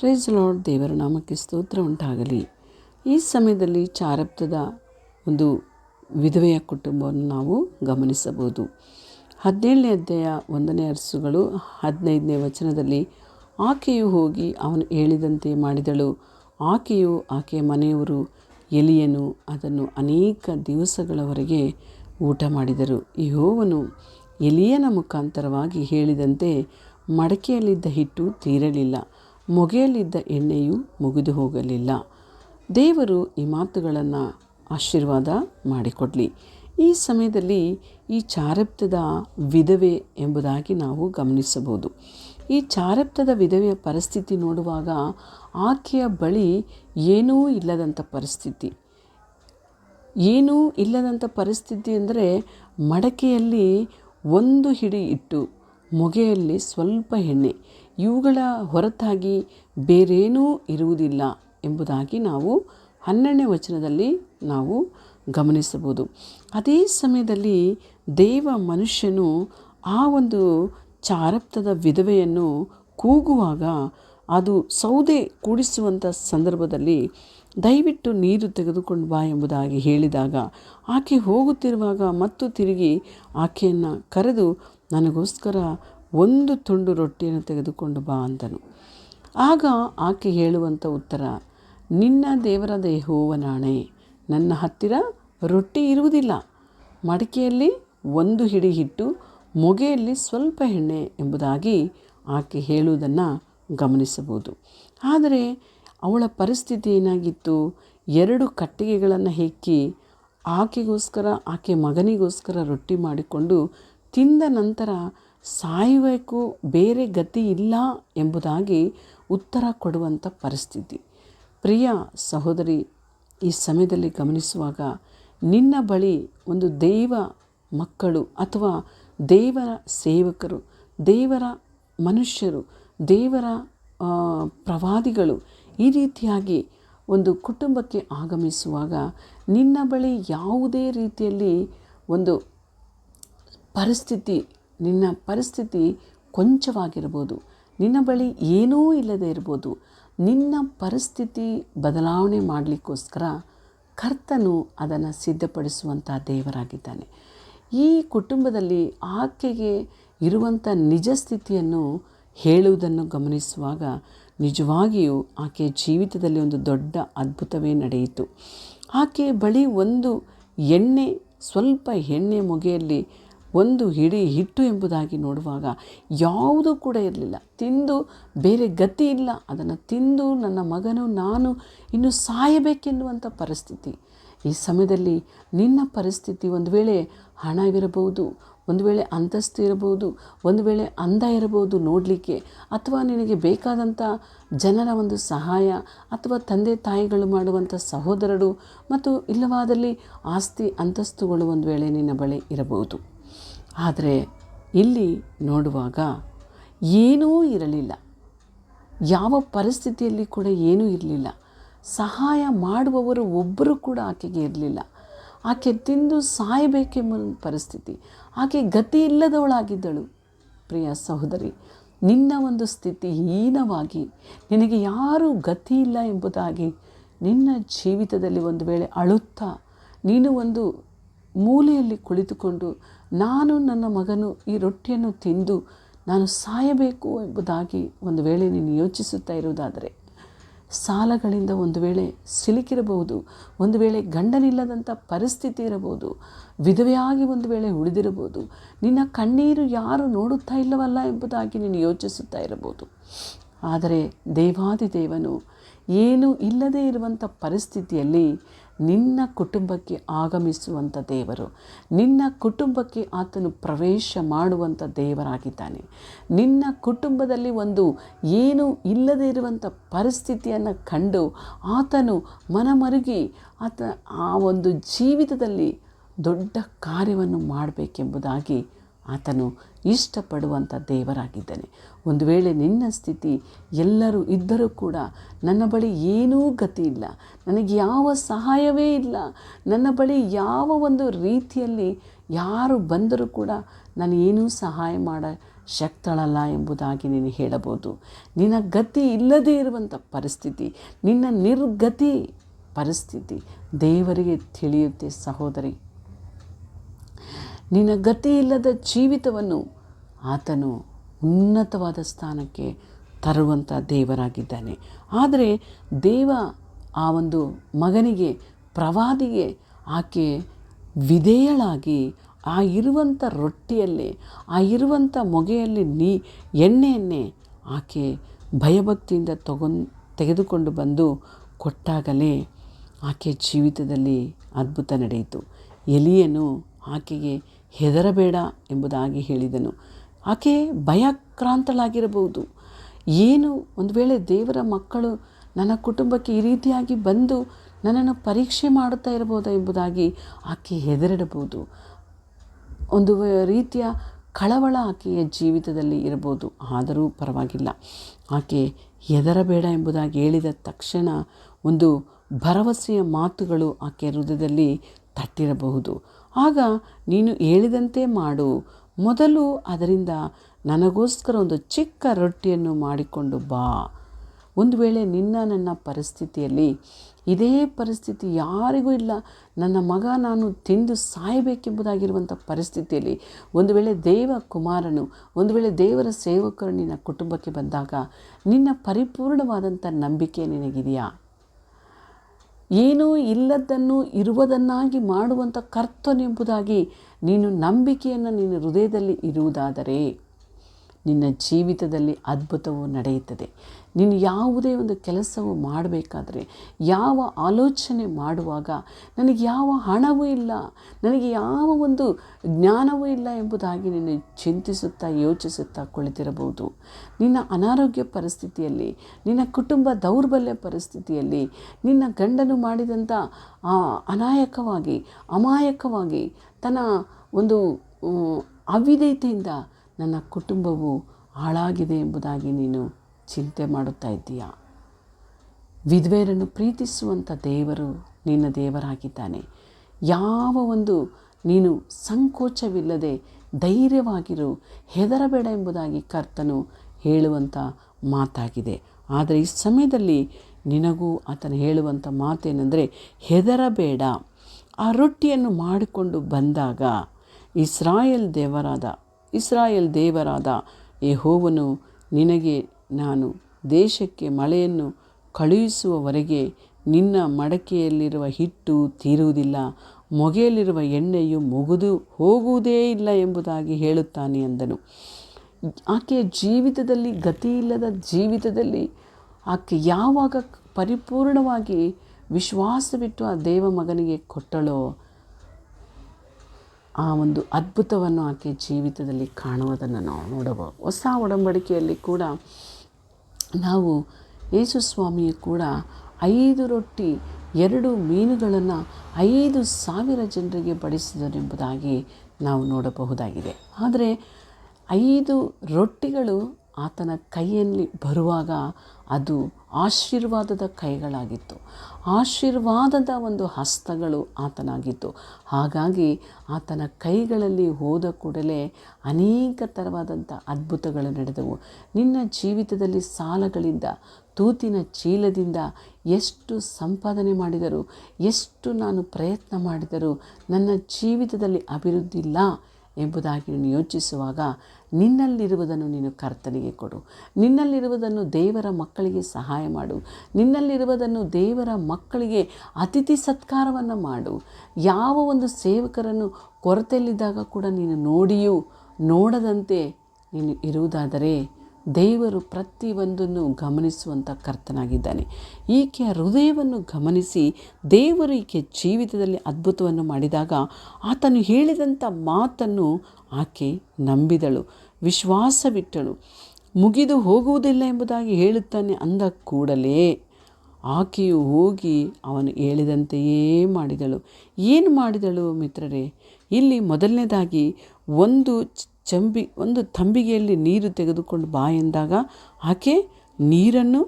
Price lord ದೇವರ ನಾಮಕ್ಕೆ ಸ್ತೋತ್ರ ಉಂಟಾಗಲಿ. ಈ ಸಮಯದಲ್ಲಿ ಚಾರಪ್ತದ ಒಂದು ವಿಧವೆಯ ಕುಟುಂಬವನ್ನು ನಾವು ಗಮನಿಸಬಹುದು. ಹದಿನೇಳನೇ ಅಧ್ಯಾಯ ಒಂದನೇ ಅರಸುಗಳು ಹದಿನೈದನೇ ವಚನದಲ್ಲಿ, ಆಕೆಯು ಹೋಗಿ ಅವನು ಹೇಳಿದಂತೆ ಮಾಡಿದಳು. ಆಕೆಯು ಆಕೆಯ ಮನೆಯವರು ಎಲಿಯನು ಅದನ್ನು ಅನೇಕ ದಿವಸಗಳವರೆಗೆ ಊಟ ಮಾಡಿದರು. ಯೆಹೋವನು ಎಲಿಯನ ಮುಖಾಂತರವಾಗಿ ಹೇಳಿದಂತೆ ಮಡಕೆಯಲ್ಲಿದ್ದ ಹಿಟ್ಟು ತೀರಲಿಲ್ಲ. ಮೊಗೆಯಲ್ಲಿದ್ದ ಎಣ್ಣೆಯು ಮುಗಿದು ಹೋಗಲಿಲ್ಲ. ದೇವರು ಈ ಮಾತುಗಳನ್ನು ಆಶೀರ್ವಾದ ಮಾಡಿಕೊಡಲಿ. ಈ ಸಮಯದಲ್ಲಿ ಈ ಚಾರಪ್ತದ ವಿಧವೆ ಎಂಬುದಾಗಿ ನಾವು ಗಮನಿಸಬಹುದು. ಈ ಚಾರಪ್ತದ ವಿಧವೆಯ ಪರಿಸ್ಥಿತಿ ನೋಡುವಾಗ ಆಕೆಯ ಬಳಿ ಏನೂ ಇಲ್ಲದಂಥ ಪರಿಸ್ಥಿತಿ. ಏನೂ ಇಲ್ಲದಂಥ ಪರಿಸ್ಥಿತಿ ಅಂದರೆ ಮಡಕೆಯಲ್ಲಿ ಒಂದು ಹಿಡಿ ಇಟ್ಟು, ಮೊಗೆಯಲ್ಲಿ ಸ್ವಲ್ಪ ಎಣ್ಣೆ. ಇವುಗಳ ಹೊರತಾಗಿ ಬೇರೇನೂ ಇರುವುದಿಲ್ಲ ಎಂಬುದಾಗಿ ನಾವು ಹನ್ನೆರಡನೇ ವಚನದಲ್ಲಿ ನಾವು ಗಮನಿಸಬಹುದು. ಅದೇ ಸಮಯದಲ್ಲಿ ದೇವ ಮನುಷ್ಯನು ಆ ಒಂದು ಚಾರಪ್ತದ ವಿಧವೆಯನ್ನು ಕೂಗುವಾಗ ಅದು ಸೌದೆ ಕೂಡಿಸುವಂಥ ಸಂದರ್ಭದಲ್ಲಿ ದಯವಿಟ್ಟು ನೀರು ತೆಗೆದುಕೊಂಡು ಬಾ ಎಂಬುದಾಗಿ ಹೇಳಿದಾಗ ಆಕೆ ಹೋಗುತ್ತಿರುವಾಗ ಮತ್ತು ತಿರುಗಿ ಆಕೆಯನ್ನು ಕರೆದು, ನನಗೋಸ್ಕರ ಒಂದು ತುಂಡು ರೊಟ್ಟಿಯನ್ನು ತೆಗೆದುಕೊಂಡು ಬಾ ಅಂದನು. ಆಗ ಆಕೆ ಹೇಳುವಂಥ ಉತ್ತರ, ನಿನ್ನ ದೇವರ ಯೆಹೋವನಾಣೆ, ನನ್ನ ಹತ್ತಿರ ರೊಟ್ಟಿ ಇರುವುದಿಲ್ಲ. ಮಡಿಕೆಯಲ್ಲಿ ಒಂದು ಹಿಡಿ ಹಿಟ್ಟು ಮೊಗೆಯಲ್ಲಿ ಸ್ವಲ್ಪ ಎಣ್ಣೆ ಎಂಬುದಾಗಿ ಆಕೆ ಹೇಳುವುದನ್ನು ಗಮನಿಸಬಹುದು. ಆದರೆ ಅವಳ ಪರಿಸ್ಥಿತಿ ಏನಾಗಿತ್ತು? ಎರಡು ಕಟ್ಟಿಗೆಗಳನ್ನು ಹೆಕ್ಕಿ ಆಕೆಗೋಸ್ಕರ, ಆಕೆ ಮಗನಿಗೋಸ್ಕರ ರೊಟ್ಟಿ ಮಾಡಿಕೊಂಡು ತಿಂದ ನಂತರ ಸಾಯಬೇಕು ಬೇರೆ ಗತಿ ಇಲ್ಲ ಎಂಬುದಾಗಿ ಉತ್ತರ ಕೊಡುವಂಥ ಪರಿಸ್ಥಿತಿ. ಪ್ರಿಯ ಸಹೋದರಿ, ಈ ಸಮಯದಲ್ಲಿ ಗಮನಿಸುವಾಗ ನಿನ್ನ ಬಳಿ ಒಂದು ದೈವ ಮಕ್ಕಳು ಅಥವಾ ದೇವರ ಸೇವಕರು, ದೇವರ ಮನುಷ್ಯರು, ದೇವರ ಪ್ರವಾದಿಗಳು ಈ ರೀತಿಯಾಗಿ ಒಂದು ಕುಟುಂಬಕ್ಕೆ ಆಗಮಿಸುವಾಗ ನಿನ್ನ ಬಳಿ ಯಾವುದೇ ರೀತಿಯಲ್ಲಿ ಒಂದು ಪರಿಸ್ಥಿತಿ ನಿನ್ನ ಪರಿಸ್ಥಿತಿ ಕೊಂಚವಾಗಿರ್ಬೋದು. ನಿನ್ನ ಬಳಿ ಏನೂ ಇಲ್ಲದೆ ಇರ್ಬೋದು. ನಿನ್ನ ಪರಿಸ್ಥಿತಿ ಬದಲಾವಣೆ ಮಾಡಲಿಕ್ಕೋಸ್ಕರ ಕರ್ತನು ಅದನ್ನು ಸಿದ್ಧಪಡಿಸುವಂಥ ದೇವರಾಗಿದ್ದಾನೆ. ಈ ಕುಟುಂಬದಲ್ಲಿ ಆಕೆಗೆ ಇರುವಂಥ ನಿಜ ಸ್ಥಿತಿಯನ್ನು ಹೇಳುವುದನ್ನು ಗಮನಿಸುವಾಗ ನಿಜವಾಗಿಯೂ ಆಕೆ ಜೀವಿತದಲ್ಲಿ ಒಂದು ದೊಡ್ಡ ಅದ್ಭುತವೇ ನಡೆಯಿತು. ಆಕೆ ಬಳಿ ಒಂದು ಎಣ್ಣೆ, ಸ್ವಲ್ಪ ಎಣ್ಣೆ ಮೊಗೆಯಲ್ಲಿ ಒಂದು ಹಿಡಿ ಹಿಟ್ಟು ಎಂಬುದಾಗಿ ನೋಡುವಾಗ ಯಾವುದೂ ಕೂಡ ಇರಲಿಲ್ಲ. ತಿಂದು ಬೇರೆ ಗತಿ ಇಲ್ಲ. ಅದನ್ನು ತಿಂದು ನನ್ನ ಮಗನು ನಾನು ಇನ್ನು ಸಾಯಬೇಕೆನ್ನುವಂಥ ಪರಿಸ್ಥಿತಿ. ಈ ಸಮಯದಲ್ಲಿ ನಿನ್ನ ಪರಿಸ್ಥಿತಿ ಒಂದು ವೇಳೆ ಹಣವಿರಬಹುದು ಒಂದು ವೇಳೆ ಅಂತಸ್ತು ಇರಬಹುದು, ಒಂದು ವೇಳೆ ಅಂದ ಇರಬಹುದು ನೋಡಲಿಕ್ಕೆ, ಅಥವಾ ನಿನಗೆ ಬೇಕಾದಂಥ ಜನರ ಒಂದು ಸಹಾಯ, ಅಥವಾ ತಂದೆ ತಾಯಿಗಳು ಮಾಡುವಂಥ ಸಹೋದರರು, ಮತ್ತು ಇಲ್ಲವಾದಲ್ಲಿ ಆಸ್ತಿ ಅಂತಸ್ತುಗಳು ಒಂದು ವೇಳೆ ನಿನ್ನ ಬಳಿ ಇರಬಹುದು. ಆದರೆ ಇಲ್ಲಿ ನೋಡುವಾಗ ಏನೂ ಇರಲಿಲ್ಲ. ಯಾವ ಪರಿಸ್ಥಿತಿಯಲ್ಲಿ ಕೂಡ ಏನೂ ಇರಲಿಲ್ಲ. ಸಹಾಯ ಮಾಡುವವರು ಒಬ್ಬರು ಕೂಡ ಆಕೆಗೆ ಇರಲಿಲ್ಲ. ಆಕೆ ತಿಂದು ಸಾಯಬೇಕೆಂಬ ಪರಿಸ್ಥಿತಿ. ಆಕೆ ಗತಿ ಇಲ್ಲದವಳಾಗಿದ್ದಳು. ಪ್ರಿಯ ಸಹೋದರಿ, ನಿನ್ನ ಒಂದು ಸ್ಥಿತಿ ಹೀನವಾಗಿ ನಿನಗೆ ಯಾರೂ ಗತಿ ಇಲ್ಲ ಎಂಬುದಾಗಿ ನಿನ್ನ ಜೀವಿತದಲ್ಲಿ ಒಂದು ವೇಳೆ ಅಳುತ್ತಾ ನೀನು ಒಂದು ಮೂಲೆಯಲ್ಲಿ ಕುಳಿತುಕೊಂಡು ನಾನು ನನ್ನ ಮಗನು ಈ ರೊಟ್ಟಿಯನ್ನು ತಿಂದು ನಾನು ಸಾಯಬೇಕು ಎಂಬುದಾಗಿ ಒಂದು ವೇಳೆ ನೀನು ಯೋಚಿಸುತ್ತಾ ಇರುವುದಾದರೆ, ಸಾಲಗಳಿಂದ ಒಂದು ವೇಳೆ ಸಿಲುಕಿರಬಹುದು, ಒಂದು ವೇಳೆ ಗಂಡನಿಲ್ಲದಂಥ ಪರಿಸ್ಥಿತಿ ಇರಬಹುದು, ವಿಧವೆಯಾಗಿ ಒಂದು ವೇಳೆ ಉಳಿದಿರಬಹುದು, ನಿನ್ನ ಕಣ್ಣೀರು ಯಾರು ನೋಡುತ್ತಾ ಇಲ್ಲವಲ್ಲ ಎಂಬುದಾಗಿ ನೀನು ಯೋಚಿಸುತ್ತಾ ಇರಬಹುದು. ಆದರೆ ದೇವಾದಿ ದೇವನು ಏನೂ ಇಲ್ಲದೇ ಇರುವಂಥ ಪರಿಸ್ಥಿತಿಯಲ್ಲಿ ನಿನ್ನ ಕುಟುಂಬಕ್ಕೆ ಆಗಮಿಸುವಂಥ ದೇವರು, ನಿನ್ನ ಕುಟುಂಬಕ್ಕೆ ಆತನು ಪ್ರವೇಶ ಮಾಡುವಂಥ ದೇವರಾಗಿದ್ದಾನೆ. ನಿನ್ನ ಕುಟುಂಬದಲ್ಲಿ ಒಂದು ಏನು ಇಲ್ಲದೇ ಇರುವಂಥ ಪರಿಸ್ಥಿತಿಯನ್ನು ಕಂಡು ಆತನು ಮನಮರುಗಿ ಆತ ಆ ಒಂದು ಜೀವಿತದಲ್ಲಿ ದೊಡ್ಡ ಕಾರ್ಯವನ್ನು ಮಾಡಬೇಕೆಂಬುದಾಗಿ ಆತನು ಇಷ್ಟಪಡುವಂಥ ದೇವರಾಗಿದ್ದಾನೆ. ಒಂದು ವೇಳೆ ನಿನ್ನ ಸ್ಥಿತಿ ಎಲ್ಲರೂ ಇದ್ದರೂ ಕೂಡ ನನ್ನ ಬಳಿ ಏನೂ ಗತಿ ಇಲ್ಲ. ನನಗೆ ಯಾವ ಸಹಾಯವೇ ಇಲ್ಲ. ನನ್ನ ಬಳಿ ಯಾವ ಒಂದು ರೀತಿಯಲ್ಲಿ ಯಾರು ಬಂದರೂ ಕೂಡ ನಾನು ಏನೂ ಸಹಾಯ ಮಾಡ ಶಕ್ತಳಲ್ಲ ಎಂಬುದಾಗಿ ನೀನು ಹೇಳಬಹುದು. ನಿನ್ನ ಗತಿ ಇಲ್ಲದೇ ಇರುವಂಥ ಪರಿಸ್ಥಿತಿ, ನಿನ್ನ ನಿರ್ಗತಿ ಪರಿಸ್ಥಿತಿ ದೇವರಿಗೆ ತಿಳಿಯುತ್ತೆ ಸಹೋದರಿ. ನಿನ್ನ ಗತಿ ಇಲ್ಲದ ಜೀವಿತವನ್ನು ಆತನು ಉನ್ನತವಾದ ಸ್ಥಾನಕ್ಕೆ ತರುವಂಥ ದೇವರಾಗಿದ್ದಾನೆ. ಆದರೆ ದೇವ ಆ ಒಂದು ಮಗನಿಗೆ, ಪ್ರವಾದಿಗೆ ಆಕೆ ವಿಧೇಯಳಾಗಿ ಆ ಇರುವಂಥ ರೊಟ್ಟಿಯಲ್ಲಿ, ಆ ಇರುವಂಥ ಮೊಗೆಯಲ್ಲಿ ನೀ ಎಣ್ಣೆಯನ್ನೇ ಆಕೆ ಭಯಭಕ್ತಿಯಿಂದ ತಗೊಂಡು, ತೆಗೆದುಕೊಂಡು ಬಂದು ಕೊಟ್ಟಾಗಲೇ ಆಕೆ ಜೀವಿತದಲ್ಲಿ ಅದ್ಭುತ ನಡೆಯಿತು. ಎಲಿಯನು ಆಕೆಗೆ ಹೆದರಬೇಡ ಎಂಬುದಾಗಿ ಹೇಳಿದನು. ಆಕೆ ಭಯಕ್ರಾಂತಳಾಗಿರಬಹುದು. ಏನು? ಒಂದು ವೇಳೆ ದೇವರ ಮಕ್ಕಳು ನನ್ನ ಕುಟುಂಬಕ್ಕೆ ಈ ರೀತಿಯಾಗಿ ಬಂದು ನನ್ನನ್ನು ಪರೀಕ್ಷೆ ಮಾಡುತ್ತಾ ಇರಬಹುದು ಎಂಬುದಾಗಿ ಆಕೆ ಹೆದರಿಡಬಹುದು. ಒಂದು ರೀತಿಯ ಕಳವಳ ಆಕೆಯ ಜೀವಿತದಲ್ಲಿ ಇರಬಹುದು. ಆದರೂ ಪರವಾಗಿಲ್ಲ. ಆಕೆ ಹೆದರಬೇಡ ಎಂಬುದಾಗಿ ಹೇಳಿದ ತಕ್ಷಣ ಒಂದು ಭರವಸೆಯ ಮಾತುಗಳು ಆಕೆ ಹೃದಯದಲ್ಲಿ ತಟ್ಟಿರಬಹುದು. ಆಗ ನೀನು ಹೇಳಿದಂತೆ ಮಾಡು. ಮೊದಲು ಅದರಿಂದ ನನಗೋಸ್ಕರ ಒಂದು ಚಿಕ್ಕ ರೊಟ್ಟಿಯನ್ನು ಮಾಡಿಕೊಂಡು ಬಾ. ಒಂದು ವೇಳೆ ನಿನ್ನ ನನ್ನ ಪರಿಸ್ಥಿತಿಯಲ್ಲಿ ಇದೇ ಪರಿಸ್ಥಿತಿ ಯಾರಿಗೂ ಇಲ್ಲ. ನನ್ನ ಮಗ ನಾನು ತಿಂದು ಸಾಯಬೇಕೆಂಬುದಾಗಿರುವಂಥ ಪರಿಸ್ಥಿತಿಯಲ್ಲಿ ಒಂದು ವೇಳೆ ದೇವ ಕುಮಾರನು, ಒಂದು ವೇಳೆ ದೇವರ ಸೇವಕರು ನಿನ್ನ ಕುಟುಂಬಕ್ಕೆ ಬಂದಾಗ ನಿನ್ನ ಪರಿಪೂರ್ಣವಾದಂಥ ನಂಬಿಕೆ ನಿನಗಿದೆಯಾ? ಏನೂ ಇಲ್ಲದನ್ನು ಇರುವುದನ್ನಾಗಿ ಮಾಡುವಂಥ ಕರ್ತನೆಂಬುದಾಗಿ ನೀನು ನಂಬಿಕೆಯನ್ನು ನಿನ್ನ ಹೃದಯದಲ್ಲಿ ಇರುವುದಾದರೆ. ನಿನ್ನ ಜೀವಿತದಲ್ಲಿ ಅದ್ಭುತವು ನಡೆಯುತ್ತದೆ. ನೀನು ಯಾವುದೇ ಒಂದು ಕೆಲಸವು ಮಾಡಬೇಕಾದ್ರೆ, ಯಾವ ಆಲೋಚನೆ ಮಾಡುವಾಗ ನನಗೆ ಯಾವ ಹಣವೂ ಇಲ್ಲ, ನನಗೆ ಯಾವ ಒಂದು ಜ್ಞಾನವೂ ಇಲ್ಲ ಎಂಬುದಾಗಿ ನೀನು ಚಿಂತಿಸುತ್ತಾ ಯೋಚಿಸುತ್ತಾ ಕುಳಿತಿರಬಹುದು. ನಿನ್ನ ಅನಾರೋಗ್ಯ ಪರಿಸ್ಥಿತಿಯಲ್ಲಿ, ನಿನ್ನ ಕುಟುಂಬ ದೌರ್ಬಲ್ಯ ಪರಿಸ್ಥಿತಿಯಲ್ಲಿ, ನಿನ್ನ ಗಂಡನು ಮಾಡಿದಂಥ ಅನಾಯಕವಾಗಿ, ಅಮಾಯಕವಾಗಿ ತನ್ನ ಒಂದು ಅವಿಧೇಯತೆಯಿಂದ ನನ್ನ ಕುಟುಂಬವು ಹಾಳಾಗಿದೆ ಎಂಬುದಾಗಿ ನೀನು ಚಿಂತೆ ಮಾಡುತ್ತಾ ಇದ್ದೀಯ? ವಿಧ್ವೆಯರನ್ನು ಪ್ರೀತಿಸುವಂಥ ದೇವರು ನಿನ್ನ ದೇವರಾಗಿದ್ದಾನೆ. ಯಾವ ಒಂದು ನೀನು ಸಂಕೋಚವಿಲ್ಲದೆ ಧೈರ್ಯವಾಗಿರು ಹೆದರಬೇಡ ಎಂಬುದಾಗಿ ಕರ್ತನು ಹೇಳುವಂಥ ಮಾತಾಗಿದೆ. ಆದರೆ ಈ ಸಮಯದಲ್ಲಿ ನಿನಗೂ ಆತನು ಹೇಳುವಂಥ ಮಾತೇನೆಂದರೆ ಹೆದರಬೇಡ. ಆ ರೊಟ್ಟಿಯನ್ನು ಮಾಡಿಕೊಂಡು ಬಂದಾಗ ಇಸ್ರಾಯೇಲ್ ದೇವರಾದ ಇಸ್ರಾಯೇಲ್ ದೇವರಾದ ಯೆಹೋವನು ನಿನಗೆ ನಾನು ದೇಶಕ್ಕೆ ಮಳೆಯನ್ನು ಕಳುಹಿಸುವವರೆಗೆ ನಿನ್ನ ಮಡಕೆಯಲ್ಲಿರುವ ಹಿಟ್ಟು ತೀರುವುದಿಲ್ಲ, ಮೊಗೆಯಲ್ಲಿರುವ ಎಣ್ಣೆಯು ಮುಗಿದು ಹೋಗುವುದೇ ಇಲ್ಲ ಎಂಬುದಾಗಿ ಹೇಳುತ್ತಾನೆ ಎಂದನು ಆಕೆಯ ಜೀವಿತದಲ್ಲಿ, ಗತಿಯಿಲ್ಲದ ಜೀವಿತದಲ್ಲಿ ಆಕೆ ಯಾವಾಗ ಪರಿಪೂರ್ಣವಾಗಿ ವಿಶ್ವಾಸವಿಟ್ಟು ಆ ದೇವ ಮಗನಿಗೆ ಕೊಟ್ಟಳೋ ಆ ಒಂದು ಅದ್ಭುತವನ್ನು ಆಕೆ ಜೀವಿತದಲ್ಲಿ ಕಾಣುವುದನ್ನು ನಾವು ನೋಡಬಹುದು. ಹೊಸ ಒಡಂಬಡಿಕೆಯಲ್ಲಿ ಕೂಡ ನಾವು ಯೇಸು ಸ್ವಾಮಿಯು ಕೂಡ ಐದು ರೊಟ್ಟಿ, ಎರಡು ಮೀನುಗಳನ್ನು ಐದು ಸಾವಿರ ಜನರಿಗೆ ಬಡಿಸಿದರೆಂಬುದಾಗಿ ನಾವು ನೋಡಬಹುದಾಗಿದೆ. ಆದರೆ ಐದು ರೊಟ್ಟಿಗಳು ಆತನ ಕೈಯಲ್ಲಿ ಬರುವಾಗ ಅದು ಆಶೀರ್ವಾದದ ಕೈಗಳಾಗಿತ್ತು. ಆಶೀರ್ವಾದದ ಒಂದು ಹಸ್ತಗಳು ಆತನಾಗಿತ್ತು. ಹಾಗಾಗಿ ಆತನ ಕೈಗಳಲ್ಲಿ ಹೋದ ಕೂಡಲೇ ಅನೇಕ ಥರವಾದಂಥ ಅದ್ಭುತಗಳು ನಡೆದವು. ನಿನ್ನ ಜೀವಿತದಲ್ಲಿ ಸಾಲಗಳಿಂದ, ತೂತಿನ ಚೀಲದಿಂದ ಎಷ್ಟು ಸಂಪಾದನೆ ಮಾಡಿದರು, ಎಷ್ಟು ನಾನು ಪ್ರಯತ್ನ ಮಾಡಿದರೂ ನನ್ನ ಜೀವಿತದಲ್ಲಿ ಅಭಿವೃದ್ಧಿ ಇಲ್ಲ. ಎಂಬುದಾಗಿ ನೀನು ಯೋಚಿಸುವಾಗ ನಿನ್ನಲ್ಲಿರುವುದನ್ನು ನೀನು ಕರ್ತನಿಗೆ ಕೊಡು. ನಿನ್ನಲ್ಲಿರುವುದನ್ನು ದೇವರ ಮಕ್ಕಳಿಗೆ ಸಹಾಯ ಮಾಡು. ನಿನ್ನಲ್ಲಿರುವುದನ್ನು ದೇವರ ಮಕ್ಕಳಿಗೆ ಅತಿಥಿ ಸತ್ಕಾರವನ್ನು ಮಾಡು. ಯಾವ ಒಂದು ಸೇವಕರನ್ನು ಕೊರತೆಯಲ್ಲಿದ್ದಾಗ ಕೂಡ ನೀನು ನೋಡಿಯೂ ನೋಡದಂತೆ ನೀನು ಇರುವುದಾದರೆ ದೇವರು ಪ್ರತಿಯೊಂದನ್ನು ಗಮನಿಸುವಂಥ ಕರ್ತನಾಗಿದ್ದಾನೆ. ಈಕೆಯ ಹೃದಯವನ್ನು ಗಮನಿಸಿ ದೇವರು ಈಕೆ ಜೀವಿತದಲ್ಲಿ ಅದ್ಭುತವನ್ನು ಮಾಡಿದಾಗ ಆತನು ಹೇಳಿದಂಥ ಮಾತನ್ನು ಆಕೆ ನಂಬಿದಳು, ವಿಶ್ವಾಸವಿಟ್ಟಳು. ಮುಗಿದು ಹೋಗುವುದಿಲ್ಲ ಎಂಬುದಾಗಿ ಹೇಳುತ್ತಾನೆ ಅಂದ ಕೂಡಲೇ ಆಕೆಯು ಹೋಗಿ ಅವನು ಹೇಳಿದಂತೆಯೇ ಮಾಡಿದಳು. ಏನು ಮಾಡಿದಳು ಮಿತ್ರರೇ? ಇಲ್ಲಿ ಮೊದಲನೇದಾಗಿ ಒಂದು ಚಂಬಿ, ಒಂದು ತಂಬಿಗೆಯಲ್ಲಿ ನೀರು ತೆಗೆದುಕೊಂಡು ಬಾ ಎಂದಾಗ ಆಕೆ ನೀರನ್ನು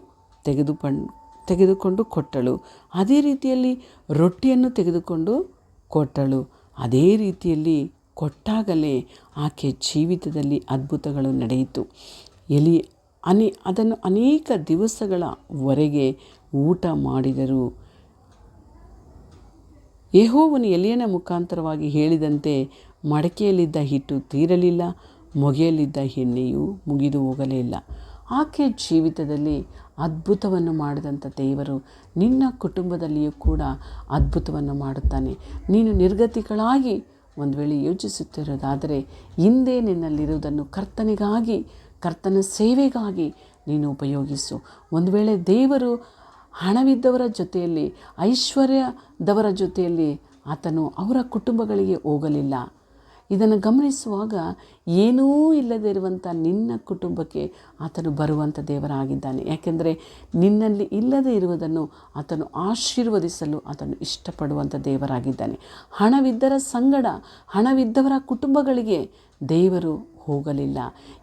ತೆಗೆದುಕೊಂಡು ತೆಗೆದುಕೊಂಡು ಕೊಟ್ಟಳು. ಅದೇ ರೀತಿಯಲ್ಲಿ ರೊಟ್ಟಿಯನ್ನು ತೆಗೆದುಕೊಂಡು ಕೊಟ್ಟಳು. ಅದೇ ರೀತಿಯಲ್ಲಿ ಕೊಟ್ಟಾಗಲೇ ಆಕೆ ಜೀವಿತದಲ್ಲಿ ಅದ್ಭುತಗಳು ನಡೆಯಿತು. ಎಲಿ ಅನಿ, ಅದನ್ನು ಅನೇಕ ದಿವಸಗಳವರೆಗೆ ಊಟ ಮಾಡಿದರು. ಯೆಹೋವನು ಎಲಿಯನ ಮುಖಾಂತರವಾಗಿ ಹೇಳಿದಂತೆ ಮಡಕೆಯಲ್ಲಿದ್ದ ಹಿಟ್ಟು ತೀರಲಿಲ್ಲ, ಮೊಗೆಯಲ್ಲಿದ್ದ ಎಣ್ಣೆಯು ಮುಗಿದು ಹೋಗಲೇ ಇಲ್ಲ. ಆಕೆ ಜೀವಿತದಲ್ಲಿ ಅದ್ಭುತವನ್ನು ಮಾಡಿದಂಥ ದೇವರು ನಿನ್ನ ಕುಟುಂಬದಲ್ಲಿಯೂ ಕೂಡ ಅದ್ಭುತವನ್ನು ಮಾಡುತ್ತಾನೆ. ನೀನು ನಿರ್ಗತಿಗಳಾಗಿ ಒಂದು ವೇಳೆ ಯೋಚಿಸುತ್ತಿರೋದಾದರೆ ಹಿಂದೆ ನಿನ್ನಲ್ಲಿರುವುದನ್ನು ಕರ್ತನಿಗಾಗಿ, ಕರ್ತನ ಸೇವೆಗಾಗಿ ನೀನು ಉಪಯೋಗಿಸು. ಒಂದು ವೇಳೆ ದೇವರು ಹಣವಿದ್ದವರ ಜೊತೆಯಲ್ಲಿ, ಐಶ್ವರ್ಯದವರ ಜೊತೆಯಲ್ಲಿ ಆತನು ಅವರ ಕುಟುಂಬಗಳಿಗೆ ಹೋಗಲಿಲ್ಲ. ಇದನ್ನು ಗಮನಿಸುವಾಗ ಏನೂ ಇಲ್ಲದೇ ಇರುವಂಥ ನಿನ್ನ ಕುಟುಂಬಕ್ಕೆ ಆತನು ಬರುವಂಥ ದೇವರಾಗಿದ್ದಾನೆ. ಯಾಕೆಂದರೆ ನಿನ್ನಲ್ಲಿ ಇಲ್ಲದೆ ಇರುವುದನ್ನು ಆತನು ಆಶೀರ್ವದಿಸಲು ಆತನು ಇಷ್ಟಪಡುವಂಥ ದೇವರಾಗಿದ್ದಾನೆ. ಹಣವಿದ್ದರ ಸಂಗಡ, ಹಣವಿದ್ದವರ ಕುಟುಂಬಗಳಿಗೆ ದೇವರು ಹೋಗಲಿಲ್ಲ.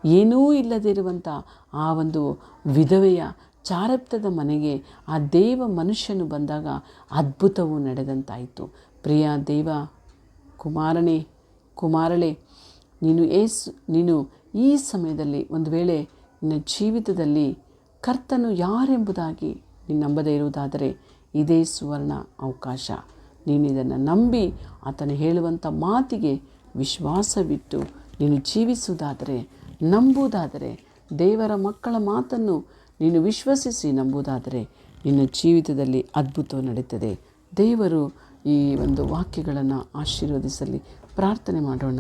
ಏನೂ ಇಲ್ಲದಿರುವಂಥ ಆ ಒಂದು ವಿಧವೆಯ ಚಾರಪ್ತದ ಮನೆಗೆ ಆ ದೇವ ಮನುಷ್ಯನು ಬಂದಾಗ ಅದ್ಭುತವು ನಡೆದಂತಾಯಿತು. ಪ್ರಿಯ ದೇವ, ಕುಮಾರನೇ ಕುಮಾರಳೆ, ನೀನು ಏಸು, ನೀನು ಈ ಸಮಯದಲ್ಲಿ ಒಂದು ವೇಳೆ ನಿನ್ನ ಜೀವಿತದಲ್ಲಿ ಕರ್ತನು ಯಾರೆಂಬುದಾಗಿ ನೀನು ನಂಬದೇ ಇರುವುದಾದರೆ ಇದೇ ಸುವರ್ಣ ಅವಕಾಶ. ನೀನು ಇದನ್ನು ನಂಬಿ ಆತನು ಹೇಳುವಂಥ ಮಾತಿಗೆ ವಿಶ್ವಾಸವಿಟ್ಟು ನೀನು ಜೀವಿಸುವುದಾದರೆ, ನಂಬುವುದಾದರೆ, ದೇವರ ಮಕ್ಕಳ ಮಾತನ್ನು ನೀನು ವಿಶ್ವಸಿಸಿ ನಂಬುವುದಾದರೆ ನಿನ್ನ ಜೀವಿತದಲ್ಲಿ ಅದ್ಭುತ ನಡೀತದೆ ದೇವರು ಈ ಒಂದು ವಾಕ್ಯಗಳನ್ನು ಆಶೀರ್ವದಿಸಲಿ. ಪ್ರಾರ್ಥನೆ ಮಾಡೋಣ.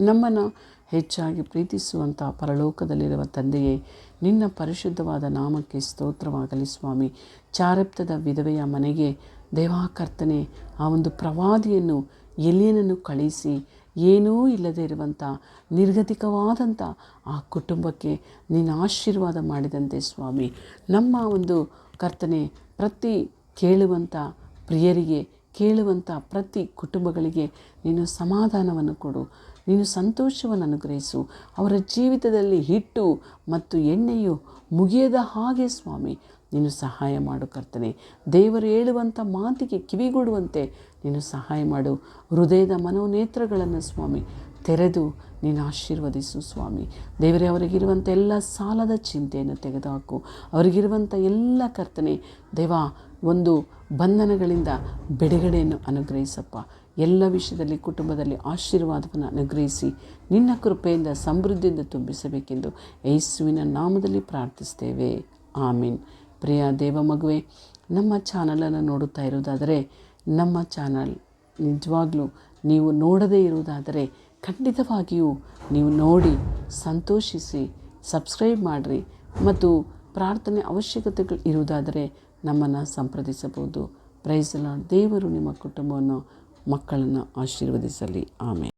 ನಮ್ಮನ್ನು ಹೆಚ್ಚಾಗಿ ಪ್ರೀತಿಸುವಂಥ ಪರಲೋಕದಲ್ಲಿರುವ ತಂದೆಯೇ, ನಿನ್ನ ಪರಿಶುದ್ಧವಾದ ನಾಮಕ್ಕೆ ಸ್ತೋತ್ರವಾಗಲಿ ಸ್ವಾಮಿ. ಚಾರಪ್ತದ ವಿಧವೆಯ ಮನೆಗೆ ದೇವಾಕರ್ತನೆ ಆ ಒಂದು ಪ್ರವಾದಿಯನ್ನು ಎಲಿಯನನ್ನು ಕಳಿಸಿ, ಏನೂ ಇಲ್ಲದೆ ಇರುವಂಥ ನಿರ್ಗತಿಕವಾದಂಥ ಆ ಕುಟುಂಬಕ್ಕೆ ನೀನು ಆಶೀರ್ವಾದ ಮಾಡಿದಂತೆ ಸ್ವಾಮಿ. ನಮ್ಮ ಒಂದು ಕರ್ತನೆ, ಪ್ರತಿ ಕೇಳುವಂಥ ಪ್ರಿಯರಿಗೆ ಕೇಳುವಂಥ ಪ್ರತಿ ಕುಟುಂಬಗಳಿಗೆ ನೀನು ಸಮಾಧಾನವನ್ನು ಕೊಡು. ನೀನು ಸಂತೋಷವನ್ನು ಅನುಗ್ರಹಿಸು. ಅವರ ಜೀವಿತದಲ್ಲಿ ಹಿಟ್ಟು ಮತ್ತು ಎಣ್ಣೆಯು ಮುಗಿಯದ ಹಾಗೆ ಸ್ವಾಮಿ, ನೀನು ಸಹಾಯ ಮಾಡು ಕರ್ತನೆ. ದೇವರು ಹೇಳುವಂಥ ಮಾತಿಗೆ ಕಿವಿಗೊಡುವಂತೆ ನೀನು ಸಹಾಯ ಮಾಡು. ಹೃದಯದ ಮನೋನೇತ್ರಗಳನ್ನು ಸ್ವಾಮಿ, ತೆರೆದು ನೀನು ಆಶೀರ್ವದಿಸು ಸ್ವಾಮಿ. ದೇವರೇ, ಅವರಿಗಿರುವಂಥ ಎಲ್ಲ ಸಾಲದ ಚಿಂತೆಯನ್ನು ತೆಗೆದುಹಾಕು. ಅವರಿಗಿರುವಂಥ ಎಲ್ಲ ಕರ್ತನೆ, ದೇವ ಒಂದು ಬಂಧನಗಳಿಂದ ಬಿಡುಗಡೆಯನ್ನು ಅನುಗ್ರಹಿಸಪ್ಪ. ಎಲ್ಲ ವಿಷಯದಲ್ಲಿ, ಕುಟುಂಬದಲ್ಲಿ ಆಶೀರ್ವಾದವನ್ನು ಅನುಗ್ರಹಿಸಿ, ನಿನ್ನ ಕೃಪೆಯಿಂದ, ಸಮೃದ್ಧಿಯಿಂದ ತುಂಬಿಸಬೇಕೆಂದು ಯೇಸುವಿನ ನಾಮದಲ್ಲಿ ಪ್ರಾರ್ಥಿಸ್ತೇವೆ ಆಮೀನ್. ಪ್ರಿಯ ದೇವ ಮಗುವೆ, ನಮ್ಮ ಚಾನಲನ್ನು ನೋಡುತ್ತಾ ಇರುವುದಾದರೆ, ನಮ್ಮ ಚಾನಲ್ ನಿಜವಾಗ್ಲೂ ನೀವು ನೋಡದೇ ಇರುವುದಾದರೆ, ಖಂಡಿತವಾಗಿಯೂ ನೀವು ನೋಡಿ, ಸಂತೋಷಿಸಿ, ಸಬ್ಸ್ಕ್ರೈಬ್ ಮಾಡಿರಿ ಮತ್ತು ಪ್ರಾರ್ಥನೆ ಅವಶ್ಯಕತೆಗಳು ಇರುವುದಾದರೆ ನಮ್ಮನ್ನು ಸಂಪ್ರದಿಸಬಹುದು. ಪ್ರೈಸಲ ದೇವರು ನಿಮ್ಮ ಕುಟುಂಬವನ್ನು ಮಕ್ಕಳನ್ನು ಆಶೀರ್ವದಿಸಲಿ. ಆಮೇಲೆ